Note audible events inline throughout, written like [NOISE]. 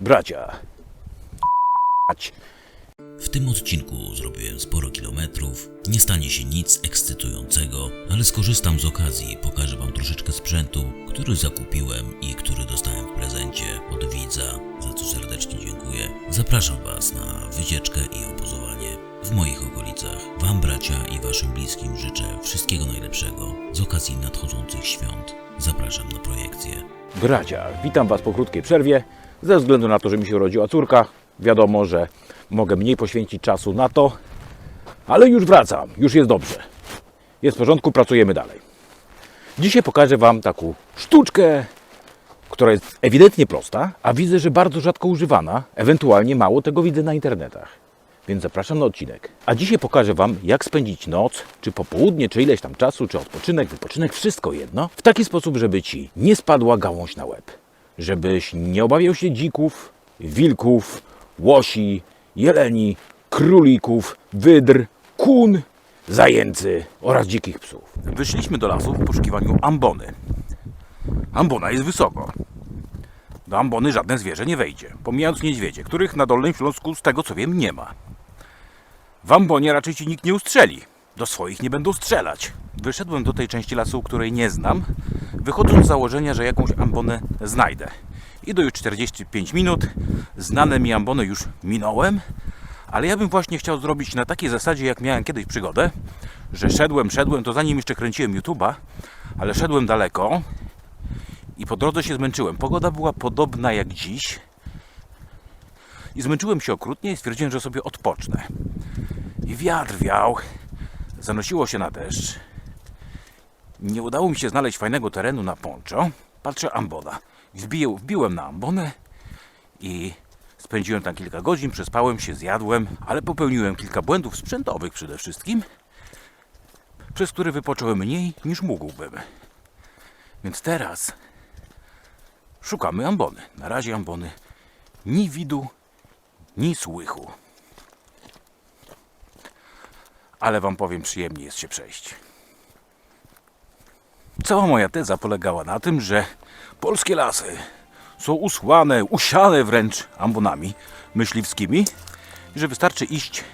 Bracia. W tym odcinku zrobiłem sporo kilometrów, nie stanie się nic ekscytującego, ale skorzystam z okazji i pokażę Wam troszeczkę sprzętu, który zakupiłem i który dostałem w prezencie od widza, za co serdecznie dziękuję. Zapraszam Was na wycieczkę i obozowanie w moich okolicach. Wam bracia i Waszym bliskim życzę wszystkiego najlepszego z okazji nadchodzących świąt. Zapraszam na projekcję. Bracia, witam Was po krótkiej przerwie. Ze względu na to, że mi się urodziła córka, wiadomo, że mogę mniej poświęcić czasu na to, ale już wracam, już jest dobrze. Jest w porządku, pracujemy dalej. Dzisiaj pokażę Wam taką sztuczkę, która jest ewidentnie prosta, a widzę, że bardzo rzadko używana. Ewentualnie mało tego widzę na internetach. Więc zapraszam na odcinek. A dzisiaj pokażę Wam, jak spędzić noc, czy popołudnie, czy ileś tam czasu, czy odpoczynek, wypoczynek, wszystko jedno, w taki sposób, żeby Ci nie spadła gałąź na łeb. Żebyś nie obawiał się dzików, wilków, łosi, jeleni, królików, wydr, kun, zajęcy oraz dzikich psów. Wyszliśmy do lasu w poszukiwaniu ambony. Ambona jest wysoko. Do ambony żadne zwierzę nie wejdzie, pomijając niedźwiedzie, których na Dolnym Śląsku z tego co wiem nie ma. W ambonie raczej ci nikt nie ustrzeli. Do swoich nie będą strzelać. Wyszedłem do tej części lasu, której nie znam, wychodząc z założenia, że jakąś ambonę znajdę. Idę już 45 minut, znane mi ambony już minąłem, ale ja bym właśnie chciał zrobić na takiej zasadzie, jak miałem kiedyś przygodę, że szedłem, szedłem, to zanim jeszcze kręciłem YouTube'a, ale szedłem daleko i po drodze się zmęczyłem. Pogoda była podobna jak dziś i zmęczyłem się okrutnie i stwierdziłem, że sobie odpocznę. I wiatr wiał, zanosiło się na deszcz. Nie udało mi się znaleźć fajnego terenu na poncho. Patrzę, ambona. Wbiję, wbiłem na ambonę i spędziłem tam kilka godzin, przespałem się, zjadłem, ale popełniłem kilka błędów sprzętowych przede wszystkim, przez które wypocząłem mniej niż mógłbym. Więc teraz szukamy ambony. Na razie ambony ni widu, ni słychu. Ale wam powiem, przyjemnie jest się przejść. Cała moja teza polegała na tym, że polskie lasy są usłane, usiane wręcz ambonami myśliwskimi, że wystarczy iść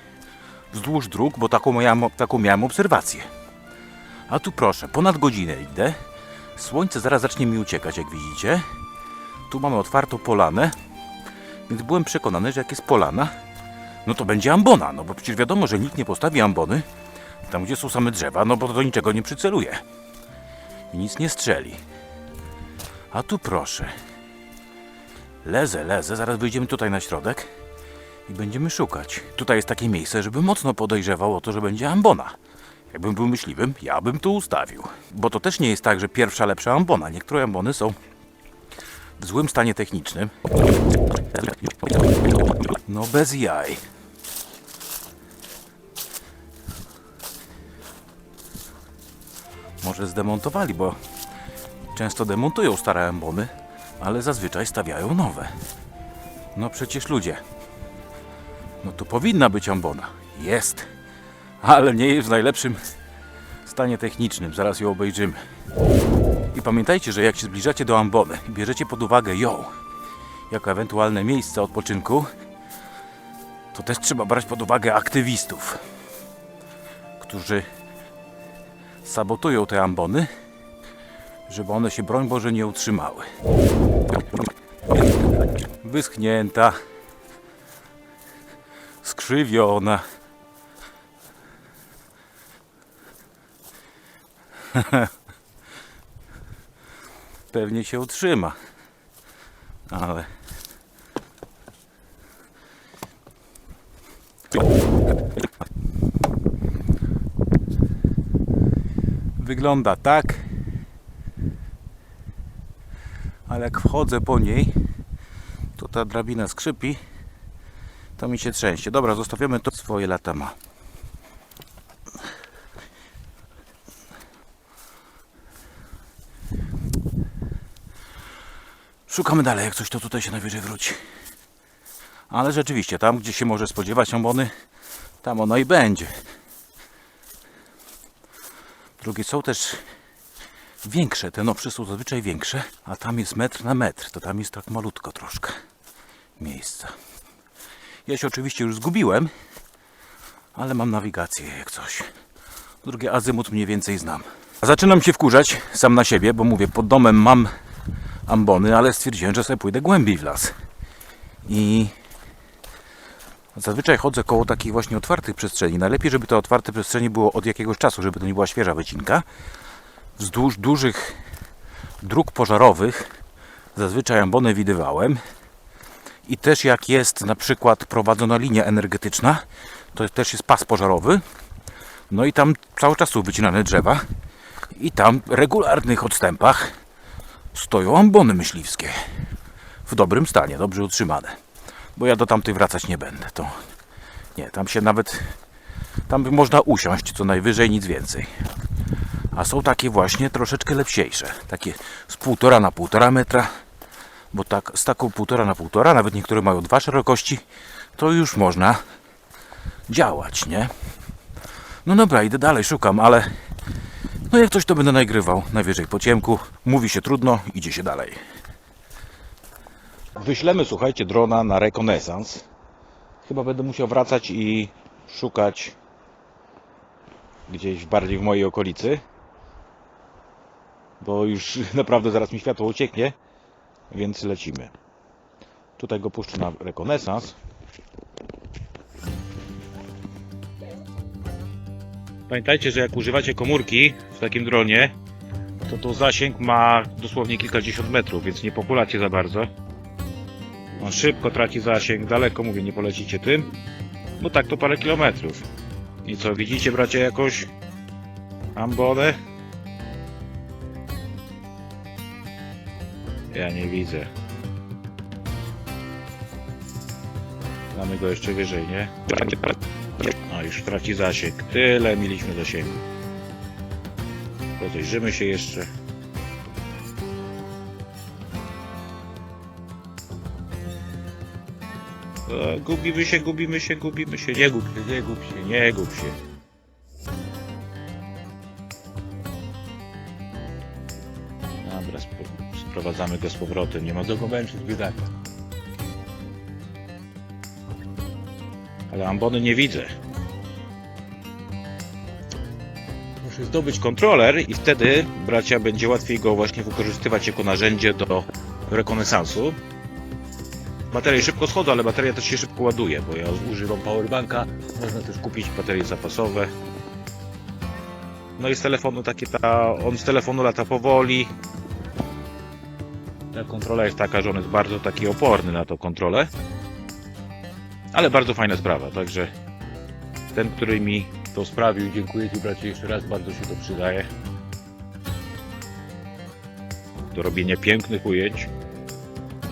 wzdłuż dróg, bo taką miałem, taką miałem obserwację. A tu proszę, ponad godzinę idę. Słońce zaraz zacznie mi uciekać, jak widzicie. Tu mamy otwartą polanę, więc byłem przekonany, że jak jest polana, no to będzie ambona, no bo przecież wiadomo, że nikt nie postawi ambony tam, gdzie są same drzewa, no bo to do niczego nie przyceluje. I nic nie strzeli. A tu proszę. Lezę, lezę, zaraz wyjdziemy tutaj na środek i będziemy szukać. Tutaj jest takie miejsce, żeby mocno podejrzewał o to, że będzie ambona. Jakbym był myśliwym, ja bym tu ustawił. Bo to też nie jest tak, że pierwsza lepsza ambona. Niektóre ambony są w złym stanie technicznym. No bez jaj. Może zdemontowali, bo często demontują stare ambony, ale zazwyczaj stawiają nowe. No przecież ludzie. No to powinna być ambona. Jest. Ale nie jest w najlepszym stanie technicznym. Zaraz ją obejrzymy. I pamiętajcie, że jak się zbliżacie do ambony i bierzecie pod uwagę ją jako ewentualne miejsce odpoczynku, to też trzeba brać pod uwagę aktywistów, którzy sabotują te ambony, żeby one się, broń Boże, nie utrzymały. Wyschnięta, skrzywiona. [LAUGHS] Pewnie się utrzyma, ale wygląda tak, ale jak wchodzę po niej, to ta drabina skrzypi, to mi się trzęsie. Dobra, zostawiamy to swoje lata ma. Szukamy dalej, jak coś to tutaj się najwyżej wróci. Ale rzeczywiście, tam gdzie się może spodziewać ambony, tam ono i będzie. Drugie są też większe, te nowsze są zazwyczaj większe, a tam jest metr na metr, to tam jest tak malutko troszkę. miejsca. Ja się oczywiście już zgubiłem, ale mam nawigację jak coś. Drugie azymut mniej więcej znam. Zaczynam się wkurzać sam na siebie, bo mówię, pod domem mam ambony, ale stwierdziłem, że sobie pójdę głębiej w las. I zazwyczaj chodzę koło takich właśnie otwartych przestrzeni. Najlepiej, żeby te otwarte przestrzenie było od jakiegoś czasu, żeby to nie była świeża wycinka. Wzdłuż dużych dróg pożarowych zazwyczaj ambony widywałem. I też jak jest na przykład prowadzona linia energetyczna, to też jest pas pożarowy. No i tam cały czas są wycinane drzewa. I tam w regularnych odstępach stoją ambony myśliwskie. W dobrym stanie, dobrze utrzymane. Bo ja do tamtej wracać nie będę. To nie, tam się nawet tam można usiąść co najwyżej, nic więcej. A są takie właśnie troszeczkę lepsiejsze. Takie z półtora na półtora metra. Bo tak z taką półtora na półtora, nawet niektóre mają dwa szerokości, to już można działać, nie? No dobra, idę dalej, szukam, ale no jak coś to będę nagrywał, najwyżej po ciemku. Mówi się trudno, idzie się dalej. Wyślemy, słuchajcie, drona na rekonesans. Chyba będę musiał wracać i szukać gdzieś bardziej w mojej okolicy. Bo już [LAUGHS] naprawdę zaraz mi światło ucieknie, więc lecimy. Tutaj go puszczę na rekonesans. Pamiętajcie, że jak używacie komórki w takim dronie, to to zasięg ma dosłownie kilkadziesiąt metrów, więc nie populacie za bardzo. On szybko traci zasięg, daleko mówię, nie polecicie tym, bo tak to parę kilometrów. I co, widzicie bracie jakąś ambonę? Ja nie widzę. Mamy go jeszcze wyżej, nie? No już traci zasięg. Tyle mieliśmy zasięgu. Rozejrzymy się jeszcze. O, gubimy się, gubimy się, gubimy się. Nie gub się, nie gub się, nie gub się. Dobra, spro- sprowadzamy go z powrotem. Nie ma do go męczyć biedaka. Ale ambony nie widzę. Muszę zdobyć kontroler i wtedy, bracia, będzie łatwiej go właśnie wykorzystywać jako narzędzie do rekonesansu. Baterie szybko schodzą, ale bateria też się szybko ładuje, bo ja używam powerbanka. Można też kupić baterie zapasowe. No i z telefonu takie ta, on z telefonu lata powoli. Ta kontrola jest taka, że on jest bardzo taki oporny na tą kontrolę. Ale bardzo fajna sprawa, także ten, który mi to sprawił, dziękuję Ci bracie jeszcze raz, bardzo się to przydaje. Do robienia pięknych ujęć,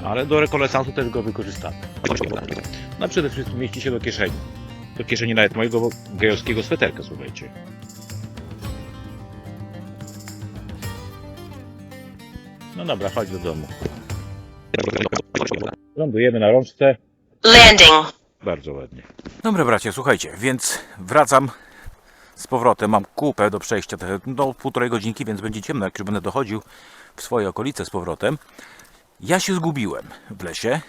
ale do rekonesansu też go wykorzystamy. No przede wszystkim mieści się do kieszeni. Do kieszeni nawet mojego gejowskiego sweterka, słuchajcie. No dobra, chodź do domu. Lądujemy na rączce. Landing. Bardzo ładnie. Dobra bracie, słuchajcie, więc wracam z powrotem. Mam kupę do przejścia, te, no półtorej godzinki, więc będzie ciemno, jak już będę dochodził w swoje okolice z powrotem. Ja się zgubiłem w lesie.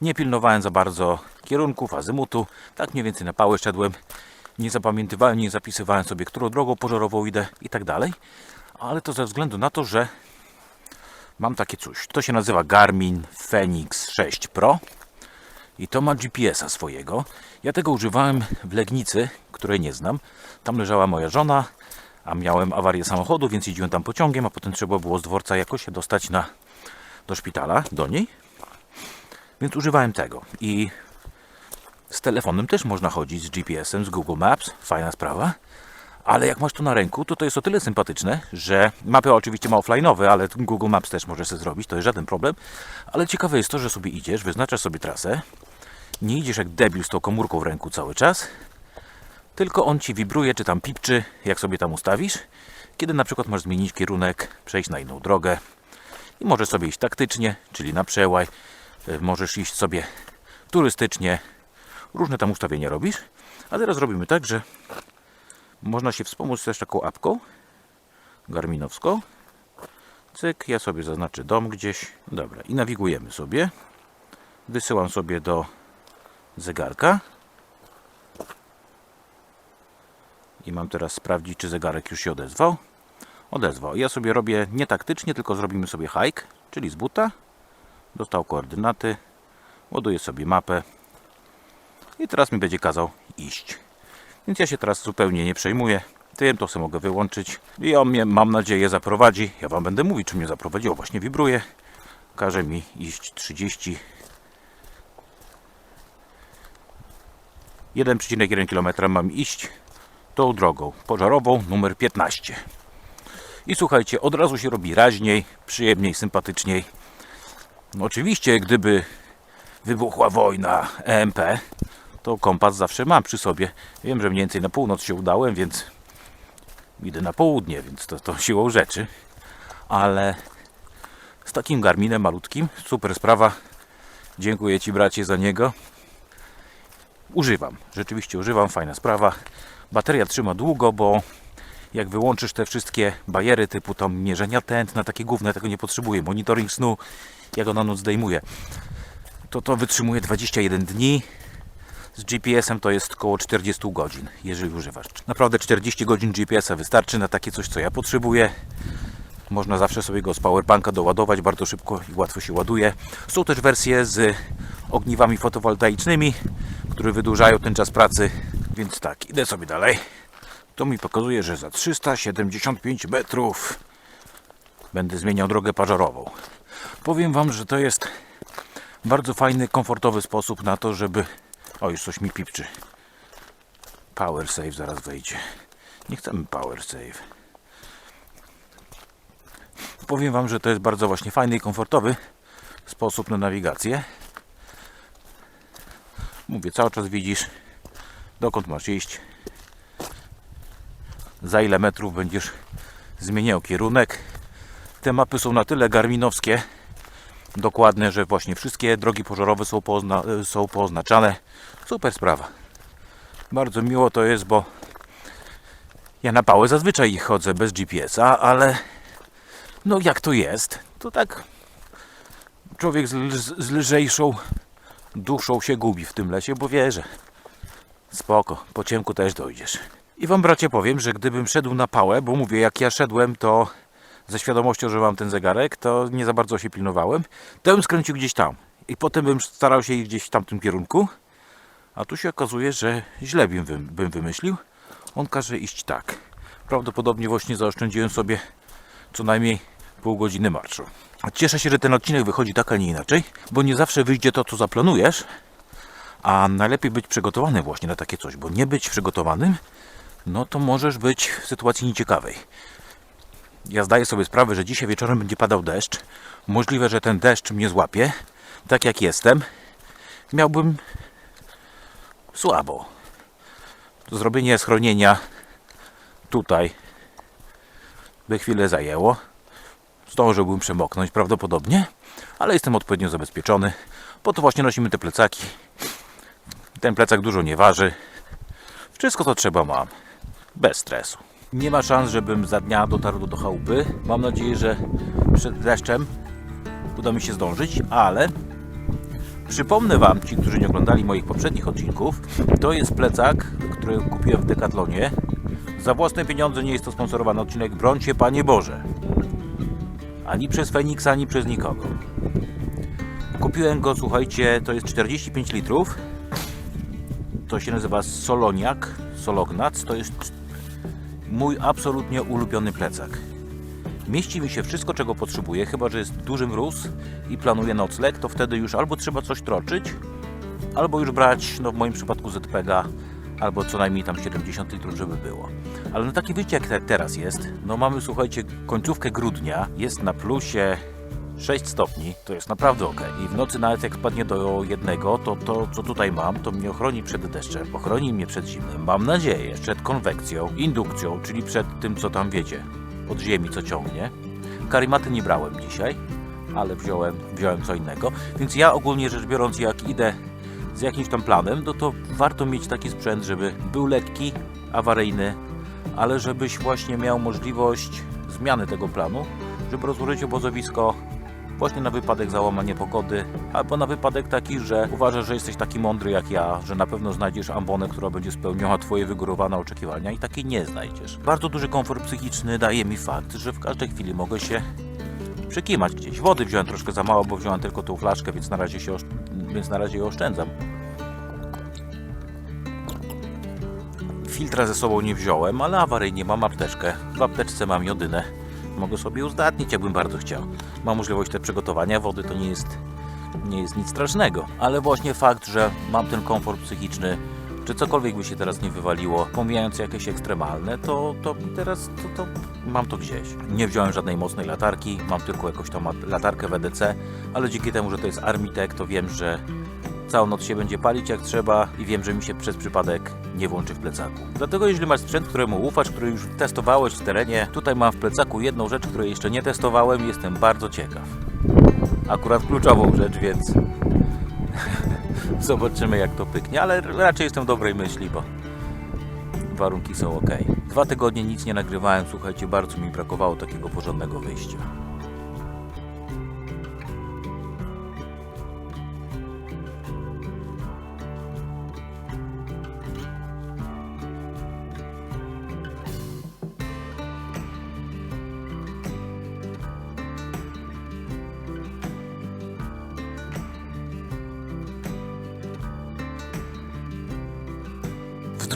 Nie pilnowałem za bardzo kierunków, azymutu. Tak mniej więcej na pałę szedłem. Nie zapamiętywałem, nie zapisywałem sobie, którą drogą pożarową idę i tak dalej. Ale to ze względu na to, że mam takie coś. To się nazywa Garmin Fenix 6 Pro i to ma GPS-a swojego. Ja tego używałem w Legnicy, której nie znam. Tam leżała moja żona, a miałem awarię samochodu, więc jeździłem tam pociągiem, a potem trzeba było z dworca jakoś się dostać na, do szpitala, do niej. Więc używałem tego. I z telefonem też można chodzić z GPS-em, z Google Maps. Fajna sprawa. Ale jak masz to na ręku, to to jest o tyle sympatyczne, że mapy oczywiście ma offline'owe, ale Google Maps też możesz sobie zrobić, to jest żaden problem. Ale ciekawe jest to, że sobie idziesz, wyznaczasz sobie trasę, nie idziesz jak debil z tą komórką w ręku cały czas, tylko on ci wibruje, czy tam pipczy, jak sobie tam ustawisz, kiedy na przykład masz zmienić kierunek, przejść na inną drogę i możesz sobie iść taktycznie, czyli na przełaj, y, możesz iść sobie turystycznie, różne tam ustawienia robisz, a teraz robimy tak, że można się wspomóc też taką apką garminowską. Cyk, ja sobie zaznaczę dom gdzieś. Dobra, i nawigujemy sobie. Wysyłam sobie do zegarka. I mam teraz sprawdzić, czy zegarek już się odezwał. Odezwał. Ja sobie robię nie taktycznie, tylko zrobimy sobie hike, czyli z buta. Dostał koordynaty. Ładuję sobie mapę. I teraz mi będzie kazał iść. Więc ja się teraz zupełnie nie przejmuję. Tym to sobie mogę wyłączyć. I on mnie, mam nadzieję, zaprowadzi. Ja Wam będę mówić, czy mnie zaprowadzi. O, właśnie wibruje. Każe mi iść 30 1,1 km mam iść tą drogą pożarową numer 15. I słuchajcie, od razu się robi raźniej, przyjemniej, sympatyczniej. No oczywiście, gdyby wybuchła wojna EMP, to kompas zawsze mam przy sobie. Wiem, że mniej więcej na północ się udałem, więc idę na południe, więc to, to siłą rzeczy. Ale z takim Garminem malutkim, super sprawa. Dziękuję Ci bracie za niego. Używam, rzeczywiście używam, fajna sprawa. Bateria trzyma długo, bo jak wyłączysz te wszystkie bajery typu tam mierzenia tętna, takie główne, tego nie potrzebuję. Monitoring snu, ja go na noc zdejmuję. To to wytrzymuje 21 dni. Z GPS-em to jest około 40 godzin, jeżeli używasz. Naprawdę 40 godzin GPS-a wystarczy na takie coś, co ja potrzebuję. Można zawsze sobie go z powerbanka doładować, bardzo szybko i łatwo się ładuje. Są też wersje z ogniwami fotowoltaicznymi, które wydłużają ten czas pracy. Więc tak, idę sobie dalej. To mi pokazuje, że za 375 metrów będę zmieniał drogę pażarową. Powiem Wam, że to jest bardzo fajny, komfortowy sposób na to, żeby... O, już coś mi pipczy. Power save zaraz wejdzie. Nie chcemy power save. Powiem Wam, że to jest bardzo właśnie fajny i komfortowy sposób na nawigację. Mówię, cały czas widzisz, dokąd masz iść, za ile metrów będziesz zmieniał kierunek. Te mapy są na tyle garminowskie, dokładne, że właśnie wszystkie drogi pożarowe są, poozna są. Super sprawa. Bardzo miło to jest, bo ja na pałę zazwyczaj chodzę bez GPS-a, ale no jak to jest, to tak człowiek z, lż- z lżejszą duszą się gubi w tym lesie, bo wie, że spoko, po ciemku też dojdziesz. I wam bracie powiem, że gdybym szedł na pałę, bo mówię, jak ja szedłem, to ze świadomością, że mam ten zegarek, to nie za bardzo się pilnowałem, to bym skręcił gdzieś tam. I potem bym starał się iść gdzieś w tamtym kierunku, a tu się okazuje, że źle bym, bym wymyślił. On każe iść tak. Prawdopodobnie właśnie zaoszczędziłem sobie co najmniej pół godziny marszu. Cieszę się, że ten odcinek wychodzi tak, a nie inaczej, bo nie zawsze wyjdzie to, co zaplanujesz, a najlepiej być przygotowany właśnie na takie coś, bo nie być przygotowanym, no to możesz być w sytuacji nieciekawej. Ja zdaję sobie sprawę, że dzisiaj wieczorem będzie padał deszcz. Możliwe, że ten deszcz mnie złapie, tak jak jestem. Miałbym słabo. Zrobienie schronienia tutaj by chwilę zajęło. Zdążyłbym przemoknąć prawdopodobnie, ale jestem odpowiednio zabezpieczony. Po to właśnie nosimy te plecaki. Ten plecak dużo nie waży. Wszystko co trzeba mam. Bez stresu. Nie ma szans, żebym za dnia dotarł do chałupy. Mam nadzieję, że przed deszczem uda mi się zdążyć, ale przypomnę Wam, ci, którzy nie oglądali moich poprzednich odcinków, to jest plecak, który kupiłem w Decathlonie. Za własne pieniądze nie jest to sponsorowany odcinek. Brońcie Panie Boże. Ani przez Feniksa, ani przez nikogo. Kupiłem go, słuchajcie, to jest 45 litrów. To się nazywa Soloniak, Solognac. To jest mój absolutnie ulubiony plecak. Mieści mi się wszystko, czego potrzebuję, chyba że jest duży mróz i planuję nocleg, to wtedy już albo trzeba coś troczyć, albo już brać, no w moim przypadku ZPG, albo co najmniej tam 70 litrów, żeby było. Ale na takie wyjście jak te- teraz jest, no mamy słuchajcie końcówkę grudnia, jest na plusie 6 stopni, to jest naprawdę ok. I w nocy nawet jak spadnie do jednego, to to co tutaj mam, to mnie ochroni przed deszczem, ochroni mnie przed zimnem, mam nadzieję, przed konwekcją, indukcją, czyli przed tym co tam wiecie, od ziemi co ciągnie. Karimaty nie brałem dzisiaj, ale wziąłem, wziąłem co innego, więc ja ogólnie rzecz biorąc jak idę z jakimś tam planem, no to warto mieć taki sprzęt, żeby był lekki, awaryjny, ale żebyś właśnie miał możliwość zmiany tego planu, żeby rozłożyć obozowisko Właśnie na wypadek załamania pogody, albo na wypadek taki, że uważasz, że jesteś taki mądry jak ja, że na pewno znajdziesz ambonę, która będzie spełniała Twoje wygórowane oczekiwania i takiej nie znajdziesz. Bardzo duży komfort psychiczny daje mi fakt, że w każdej chwili mogę się przekimać gdzieś. Wody wziąłem troszkę za mało, bo wziąłem tylko tą flaszkę, więc na razie, się więc na razie je oszczędzam. Filtra ze sobą nie wziąłem, ale awaryjnie mam apteczkę. W apteczce mam jodynę. Mogę sobie uzdatnić, jakbym bardzo chciał. Mam możliwość też przygotowania wody, to nie jest, nie jest nic strasznego. Ale właśnie fakt, że mam ten komfort psychiczny, czy cokolwiek by się teraz nie wywaliło, pomijając jakieś ekstremalne, to, to teraz to, to mam to gdzieś. Nie wziąłem żadnej mocnej latarki, mam tylko jakąś tam latarkę WDC, ale dzięki temu, że to jest Armitech, to wiem, że całą noc się będzie palić jak trzeba i wiem, że mi się przez przypadek nie włączy w plecaku. Dlatego jeśli masz sprzęt, któremu ufasz, który już testowałeś w terenie, tutaj mam w plecaku jedną rzecz, której jeszcze nie testowałem i jestem bardzo ciekaw. Akurat kluczową rzecz, więc [LAUGHS] zobaczymy jak to pyknie, ale raczej jestem dobrej myśli, bo warunki są ok. Dwa tygodnie nic nie nagrywałem, słuchajcie, bardzo mi brakowało takiego porządnego wyjścia.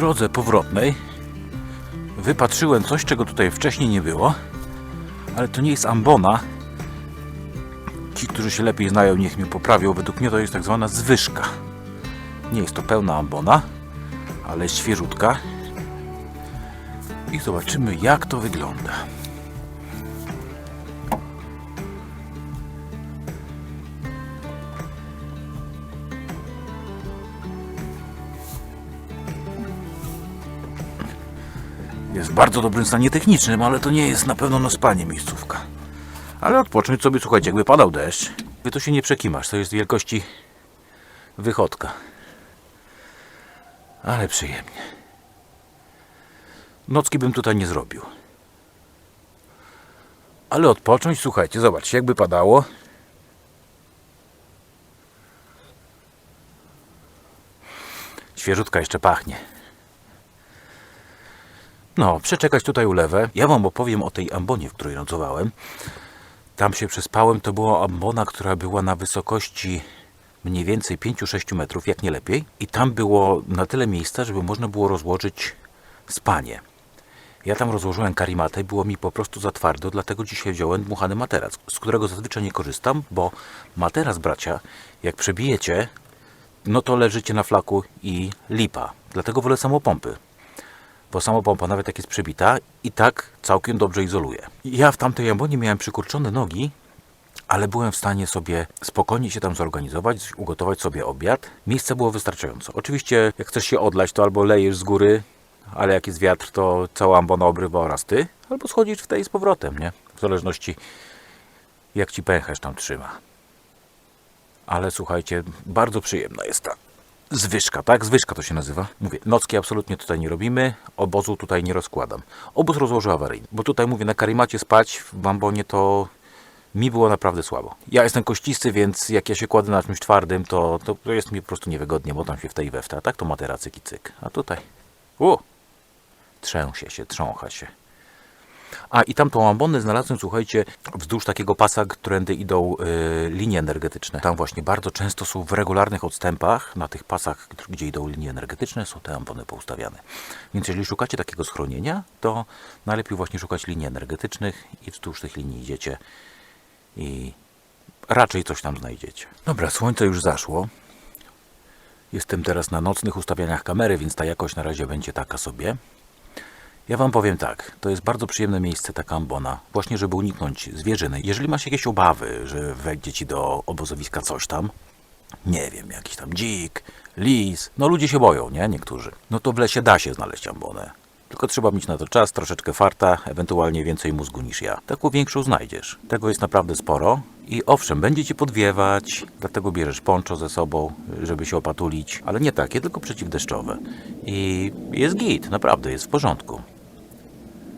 Drodze powrotnej wypatrzyłem coś, czego tutaj wcześniej nie było, ale to nie jest ambona. Ci, którzy się lepiej znają, niech mnie poprawią. Według mnie to jest tak zwana zwyżka. Nie jest to pełna ambona, ale świeżutka. I zobaczymy, jak to wygląda. Jest w bardzo dobrym stanie technicznym, ale to nie jest na pewno na spanie miejscówka. Ale odpocząć sobie, słuchajcie, jakby padał deszcz, to się nie przekimasz, to jest wielkości wychodka. Ale przyjemnie. Nocki bym tutaj nie zrobił. Ale odpocząć, słuchajcie, zobaczcie, jakby padało. Świeżutka jeszcze pachnie. No, przeczekać tutaj ulewę. Ja wam opowiem o tej ambonie, w której nocowałem. Tam się przespałem. To była ambona, która była na wysokości mniej więcej 5-6 metrów, jak nie lepiej. I tam było na tyle miejsca, żeby można było rozłożyć spanie. Ja tam rozłożyłem karimatę i było mi po prostu za twardo, dlatego dzisiaj wziąłem dmuchany materac, z którego zazwyczaj nie korzystam, bo materac, bracia, jak przebijecie, no to leżycie na flaku i lipa. Dlatego wolę samopompy bo samopompa nawet jak jest przebita i tak całkiem dobrze izoluje. Ja w tamtej ambonie miałem przykurczone nogi, ale byłem w stanie sobie spokojnie się tam zorganizować, ugotować sobie obiad. Miejsce było wystarczająco. Oczywiście jak chcesz się odlać, to albo lejesz z góry, ale jak jest wiatr, to cała ambona obrywa oraz ty, albo schodzisz w tej z powrotem, nie? W zależności jak ci pęcherz tam trzyma. Ale słuchajcie, bardzo przyjemna jest ta Zwyżka, tak? Zwyżka to się nazywa. Mówię, nocki absolutnie tutaj nie robimy, obozu tutaj nie rozkładam. Obóz rozłożę awaryjny, bo tutaj mówię, na karimacie spać w bambonie to mi było naprawdę słabo. Ja jestem kościsty, więc jak ja się kładę na czymś twardym, to, to, jest mi po prostu niewygodnie, bo tam się w tej we w te, tak to materacyk i cyk. A tutaj, u, trzęsie się, trzącha się. A i tamtą ambonę znalazłem, słuchajcie, wzdłuż takiego pasa, którędy idą y, linie energetyczne. Tam właśnie bardzo często są w regularnych odstępach, na tych pasach, gdzie idą linie energetyczne, są te ambony poustawiane. Więc jeżeli szukacie takiego schronienia, to najlepiej właśnie szukać linii energetycznych i wzdłuż tych linii idziecie i raczej coś tam znajdziecie. Dobra, słońce już zaszło. Jestem teraz na nocnych ustawianiach kamery, więc ta jakość na razie będzie taka sobie. Ja Wam powiem tak, to jest bardzo przyjemne miejsce, taka ambona, właśnie żeby uniknąć zwierzyny. Jeżeli masz jakieś obawy, że wejdzie Ci do obozowiska coś tam, nie wiem, jakiś tam dzik, lis, no ludzie się boją, nie? Niektórzy. No to w lesie da się znaleźć ambonę. Tylko trzeba mieć na to czas, troszeczkę farta, ewentualnie więcej mózgu niż ja. Taką większą znajdziesz. Tego jest naprawdę sporo. I owszem, będzie ci podwiewać, dlatego bierzesz poncho ze sobą, żeby się opatulić, ale nie takie, tylko przeciwdeszczowe. I jest git, naprawdę, jest w porządku.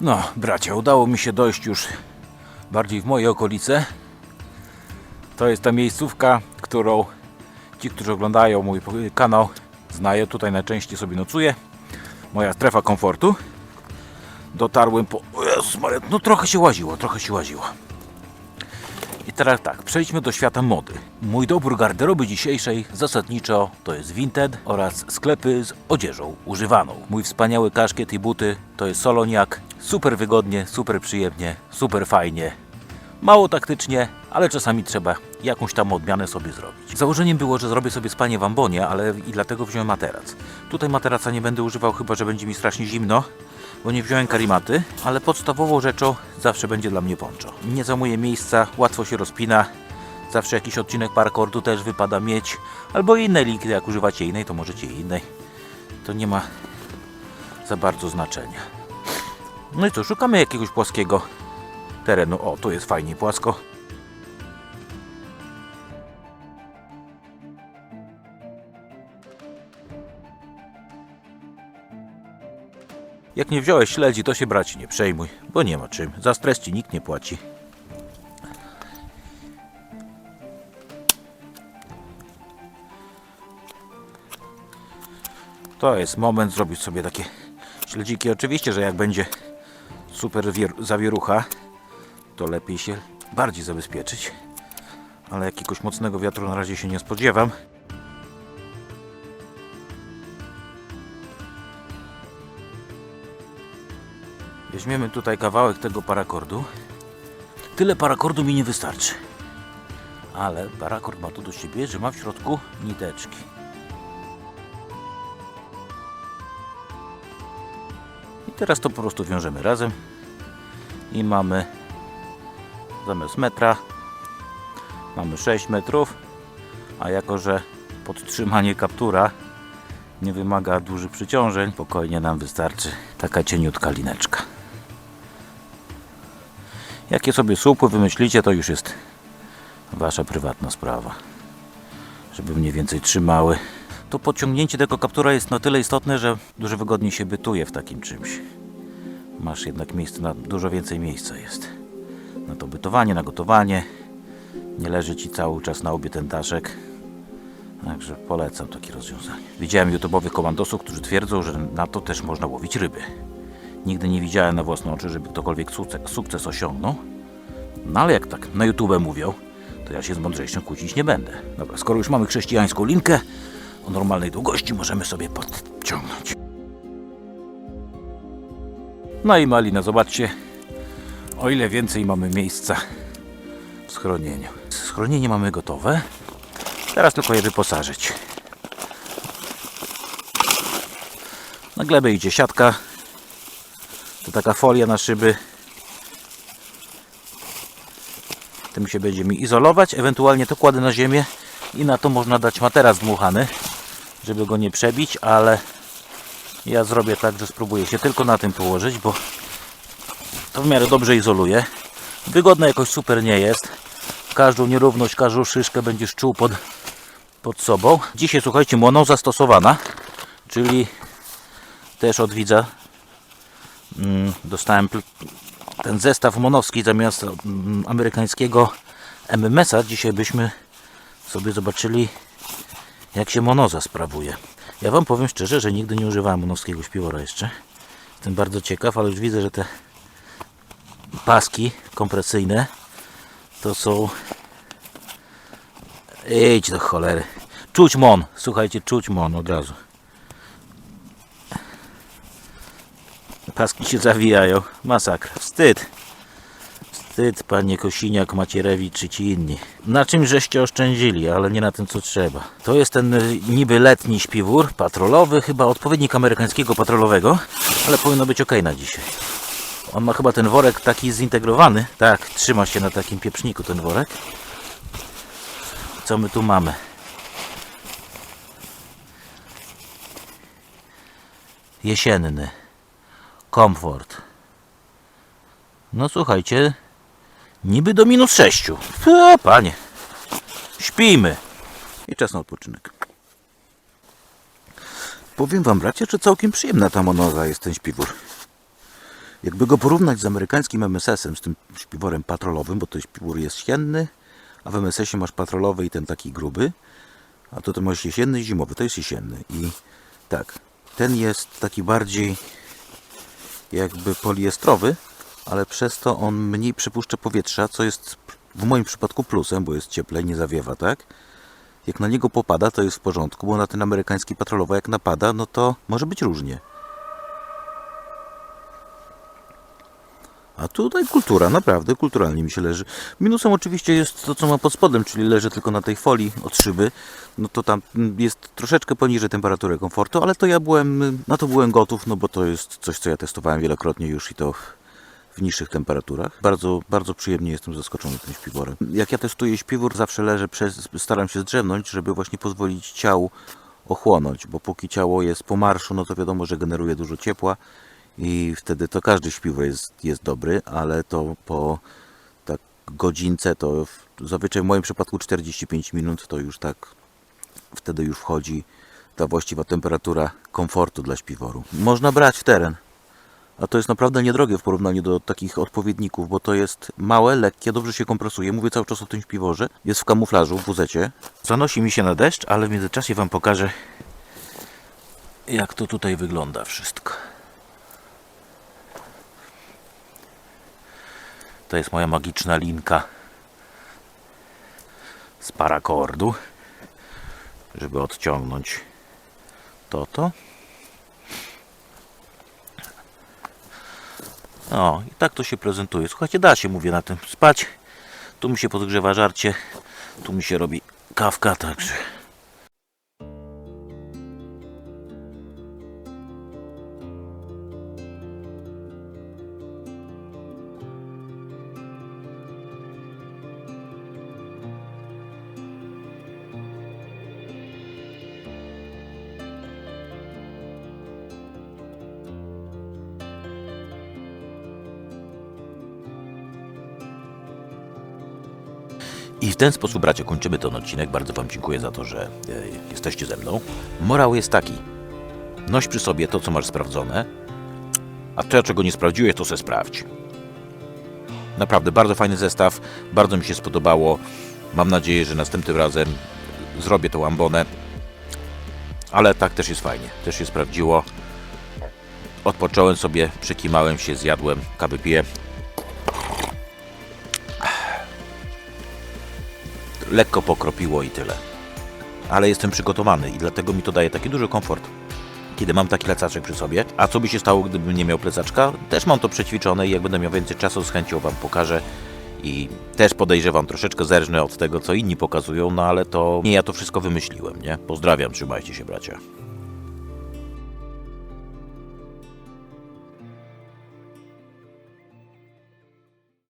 No, bracia, udało mi się dojść już bardziej w moje okolice. To jest ta miejscówka, którą ci, którzy oglądają mój kanał, znają. Tutaj najczęściej sobie nocuję. Moja strefa komfortu. Dotarłem po... Jezus no trochę się łaziło, trochę się łaziło. I teraz tak, przejdźmy do świata mody. Mój dobór garderoby dzisiejszej zasadniczo to jest Vinted oraz sklepy z odzieżą używaną. Mój wspaniały kaszkiet i buty to jest Soloniak. Super wygodnie, super przyjemnie, super fajnie. Mało taktycznie, ale czasami trzeba jakąś tam odmianę sobie zrobić. Założeniem było, że zrobię sobie spanie w ambonie, ale i dlatego wziąłem materac. Tutaj materaca nie będę używał, chyba że będzie mi strasznie zimno, bo nie wziąłem karimaty, ale podstawową rzeczą zawsze będzie dla mnie poncho. Nie zajmuje miejsca, łatwo się rozpina, zawsze jakiś odcinek parakordu też wypada mieć, albo inne linki, jak używacie innej, to możecie innej. To nie ma za bardzo znaczenia. No i co, szukamy jakiegoś płaskiego terenu. O, tu jest fajnie płasko. Jak nie wziąłeś śledzi, to się brać nie przejmuj, bo nie ma czym. Za stres ci nikt nie płaci. To jest moment zrobić sobie takie śledziki. Oczywiście, że jak będzie super wier- zawierucha, to lepiej się bardziej zabezpieczyć. Ale jakiegoś mocnego wiatru na razie się nie spodziewam. Weźmiemy tutaj kawałek tego parakordu. Tyle parakordu mi nie wystarczy. Ale parakord ma to do siebie, że ma w środku niteczki. I teraz to po prostu wiążemy razem. I mamy zamiast metra mamy 6 metrów. A jako, że podtrzymanie kaptura nie wymaga dużych przyciążeń, spokojnie nam wystarczy taka cieniutka lineczka. Jakie sobie słupy wymyślicie, to już jest wasza prywatna sprawa. Żeby mniej więcej trzymały. To podciągnięcie tego kaptura jest na tyle istotne, że dużo wygodniej się bytuje w takim czymś. Masz jednak miejsce na dużo więcej miejsca jest. Na to bytowanie, na gotowanie. Nie leży ci cały czas na obie ten daszek. Także polecam takie rozwiązanie. Widziałem YouTube'owych komandosów, którzy twierdzą, że na to też można łowić ryby. Nigdy nie widziałem na własne oczy, żeby ktokolwiek sukces, osiągnął. No ale jak tak na YouTube mówią, to ja się z mądrzejszym kłócić nie będę. Dobra, skoro już mamy chrześcijańską linkę o normalnej długości, możemy sobie podciągnąć. No i malina, zobaczcie, o ile więcej mamy miejsca w schronieniu. Schronienie mamy gotowe. Teraz tylko je wyposażyć. Na glebę idzie siatka. To taka folia na szyby. Tym się będziemy izolować. Ewentualnie to kładę na ziemię i na to można dać materac dmuchany, żeby go nie przebić, ale ja zrobię tak, że spróbuję się tylko na tym położyć, bo to w miarę dobrze izoluje. Wygodne jakoś super nie jest. Każdą nierówność, każdą szyszkę będziesz czuł pod, pod sobą. Dzisiaj słuchajcie, mono zastosowana, czyli też od widza dostałem pl- ten zestaw monowski zamiast mm, amerykańskiego MMS-a. Dzisiaj byśmy sobie zobaczyli jak się monoza sprawuje. Ja Wam powiem szczerze, że nigdy nie używałem monowskiego śpiwora jeszcze. Jestem bardzo ciekaw, ale już widzę, że te paski kompresyjne to są idź do cholery czuć mon, słuchajcie, czuć mon od razu paski się zawijają masakra, wstyd Wstyd, panie Kosiniak, Macierewicz czy ci inni. Na czym żeście oszczędzili, ale nie na tym, co trzeba. To jest ten y, niby letni śpiwór, patrolowy, chyba odpowiednik amerykańskiego patrolowego, ale powinno być ok na dzisiaj. On ma chyba ten worek taki zintegrowany. Tak, trzyma się na takim pieprzniku ten worek. Co my tu mamy? Jesienny. Komfort. No słuchajcie, niby do minus sześciu. A, panie. Śpijmy. I czas na odpoczynek. Powiem wam, bracie, że całkiem przyjemna ta monoza jest ten śpiwór. Jakby go porównać z amerykańskim MSS-em, z tym śpiworem patrolowym, bo to śpiwór jest jesienny, a w MSS-ie masz patrolowy i ten taki gruby, a to ty masz jesienny i zimowy, to jest jesienny. I tak, ten jest taki bardziej jakby poliestrowy, ale przez to on mniej przepuszcza powietrza, co jest w moim przypadku plusem, bo jest cieplej, nie zawiewa, tak? Jak na niego popada, to jest w porządku, bo na ten amerykański patrolowy jak napada, no to może być różnie. A tutaj kultura, naprawdę kulturalnie mi się leży. Minusem oczywiście jest to, co ma pod spodem, czyli leży tylko na tej folii od szyby. No to tam jest troszeczkę poniżej temperatury komfortu, ale to ja byłem, na to byłem gotów, no bo to jest coś, co ja testowałem wielokrotnie już i to w niższych temperaturach. Bardzo, bardzo przyjemnie jestem zaskoczony tym śpiworem. Jak ja testuję śpiwór, zawsze leżę, przez, staram się zdrzemnąć, żeby właśnie pozwolić ciału ochłonąć, bo póki ciało jest po marszu, no to wiadomo, że generuje dużo ciepła i wtedy to każdy śpiwór jest, jest dobry, ale to po tak godzince, to w, zazwyczaj w moim przypadku 45 minut, to już tak wtedy już wchodzi ta właściwa temperatura komfortu dla śpiworu. Można brać w teren. A to jest naprawdę niedrogie w porównaniu do takich odpowiedników, bo to jest małe, lekkie, dobrze się kompresuje. Mówię cały czas o tym śpiworze. Jest w kamuflażu, w wuzecie. Zanosi mi się na deszcz, ale w międzyczasie Wam pokażę, jak to tutaj wygląda wszystko. To jest moja magiczna linka z parakordu, żeby odciągnąć to to. O, i tak to się prezentuje. Słuchajcie, da się, mówię, na tym spać. Tu mi się podgrzewa żarcie, tu mi się robi kawka, także... ten sposób, bracia, kończymy ten odcinek. Bardzo Wam dziękuję za to, że e, jesteście ze mną. Morał jest taki. Noś przy sobie to, co masz sprawdzone, a to, czego nie sprawdziłeś, to se sprawdź. Naprawdę, bardzo fajny zestaw. Bardzo mi się spodobało. Mam nadzieję, że następnym razem zrobię tą ambonę. Ale tak też jest fajnie. Też się sprawdziło. Odpocząłem sobie, przekimałem się, zjadłem, kawy piję. Lekko pokropiło i tyle. Ale jestem przygotowany i dlatego mi to daje taki duży komfort. Kiedy mam taki plecaczek przy sobie, a co by się stało, gdybym nie miał plecaczka? Też mam to przećwiczone i jak będę miał więcej czasu, z chęcią Wam pokażę. I też podejrzewam troszeczkę zerżnę od tego, co inni pokazują, no ale to nie ja to wszystko wymyśliłem, nie? Pozdrawiam, trzymajcie się bracia.